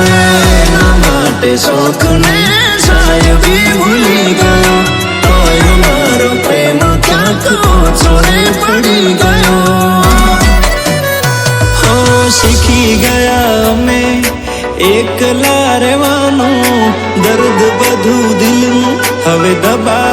એના માટે શોખને સાયવી ભૂલી ગયો તોય મારો પ્રેમ ક્યાંક ઓછો રે પડી ગયો હો શીખી ગયા અમે એકલા રહેવાનું દર્દ બધું દિલનું હવે દબાવી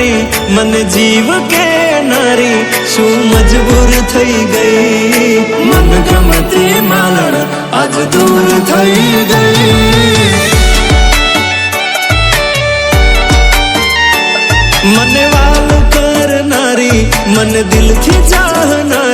નારી મન જીવ કે નારી? શું મજબૂર થઈ ગઈ? મન ગમતી માલણ આજ દૂર થઈ ગઈ. મને વાલ કરનારી, મન દિલથી ચાહનારી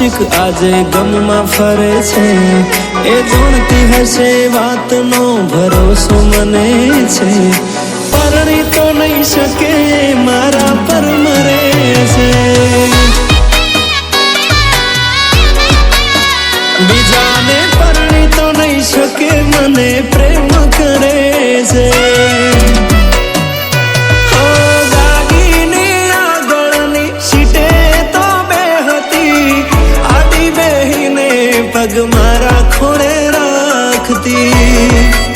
આશિક આજે ગમમાં ફરે છે. એ જોણતી હશે વાતનો ભરોસો મને છે. પરણી તો નહીં શકે, મારા પર મરે પગ મારા ખોળે રાખતી.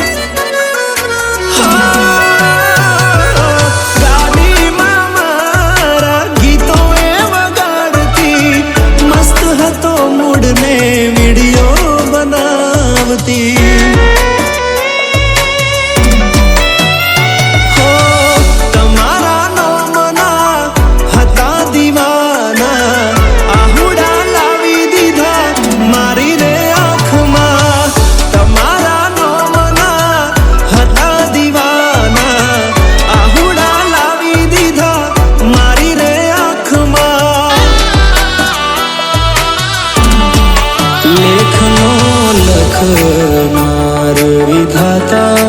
લખનાર વિધાતા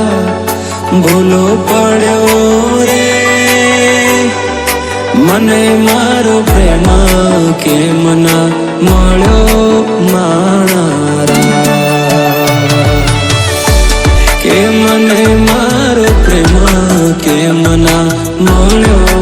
ભૂલો પડ્યો રે. મને મારો પ્રેમ કેમ ના મળ્યો માણારા કે મને મારો પ્રેમ કેમ ના મળ્યો?